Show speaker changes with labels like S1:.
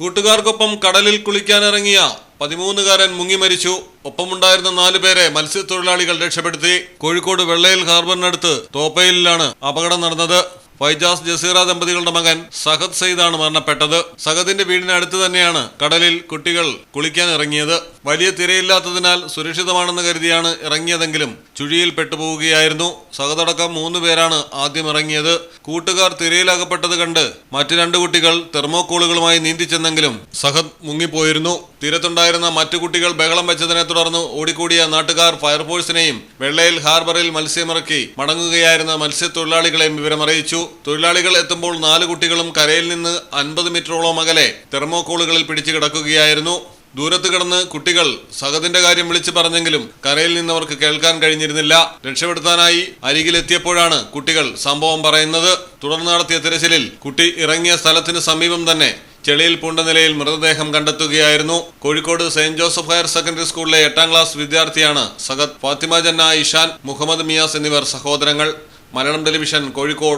S1: കൂട്ടുകാർക്കൊപ്പം കടലിൽ കുളിക്കാനിറങ്ങിയ പതിമൂന്നുകാരൻ മുങ്ങി മരിച്ചു. ഒപ്പമുണ്ടായിരുന്ന നാലു പേരെ മത്സ്യത്തൊഴിലാളികൾ രക്ഷപ്പെടുത്തി. കോഴിക്കോട് വെള്ളയിൽ ഹാർബറിനടുത്ത് തോപ്പയിലാണ് അപകടം നടന്നത്. ഫൈജാസ് ജസീറ ദമ്പതികളുടെ മകൻ സഹദ് സെയ്ദാണ് മരണപ്പെട്ടത്. സഹദിന്റെ വീടിനടുത്ത് തന്നെയാണ് കടലിൽ കുട്ടികൾ കുളിക്കാൻ ഇറങ്ങിയത്. വലിയ തിരയില്ലാത്തതിനാൽ സുരക്ഷിതമാണെന്ന് കരുതിയാണ് ഇറങ്ങിയതെങ്കിലും ചുഴിയിൽ പെട്ടുപോവുകയായിരുന്നു. സഹദടക്കം മൂന്ന് പേരാണ് ആദ്യം ഇറങ്ങിയത്. കൂട്ടുകാർ തിരയിലകപ്പെട്ടത് കണ്ട് മറ്റു രണ്ട് കുട്ടികൾ തെർമോക്കോളുകളുമായി നീന്തിച്ചെന്നെങ്കിലും സഹദ് മുങ്ങിപ്പോയിരുന്നു. തീരത്തുണ്ടായിരുന്ന മറ്റു കുട്ടികൾ ബഹളം വെച്ചതിനെ തുടർന്ന് ഓടിക്കൂടിയ നാട്ടുകാർ ഫയർഫോഴ്സിനെയും വെള്ളയിൽ ഹാർബറിൽ മത്സ്യമിറക്കി മടങ്ങുകയായിരുന്ന മത്സ്യത്തൊഴിലാളികളെയും വിവരമറിയിച്ചു തൊഴിലാളികൾ എത്തുമ്പോൾ നാല് കുട്ടികളും കരയിൽ നിന്ന് അൻപത് മീറ്ററോളം അകലെ തെർമോക്കോളുകളിൽ പിടിച്ചു കിടക്കുകയായിരുന്നു. ദൂരത്ത് കിടന്ന് കുട്ടികൾ സഹതിന്റെ കാര്യം വിളിച്ചു പറഞ്ഞെങ്കിലും കരയിൽ നിന്നവർക്ക് കേൾക്കാൻ കഴിഞ്ഞിരുന്നില്ല. രക്ഷപ്പെടുത്താനായി അരികിലെത്തിയപ്പോഴാണ് കുട്ടികൾ സംഭവം പറയുന്നത്. തുടർന്ന് നടത്തിയ തിരച്ചിലിൽ കുട്ടി ഇറങ്ങിയ സ്ഥലത്തിന് സമീപം തന്നെ ചെളിയിൽ പൂണ്ട നിലയിൽ മൃതദേഹം കണ്ടെത്തുകയായിരുന്നു. Kozhikode saint Joseph higher secondary സ്കൂളിലെ എട്ടാം ക്ലാസ് വിദ്യാർത്ഥിയാണ് സഗത് ഫാത്തിമ ജന്ന ഇഷാൻ മുഹമ്മദ് മിയാസ് എന്നിവർ സഹോദരങ്ങൾ. മലയാളം ടെലിവിഷൻ കോഴിക്കോട്.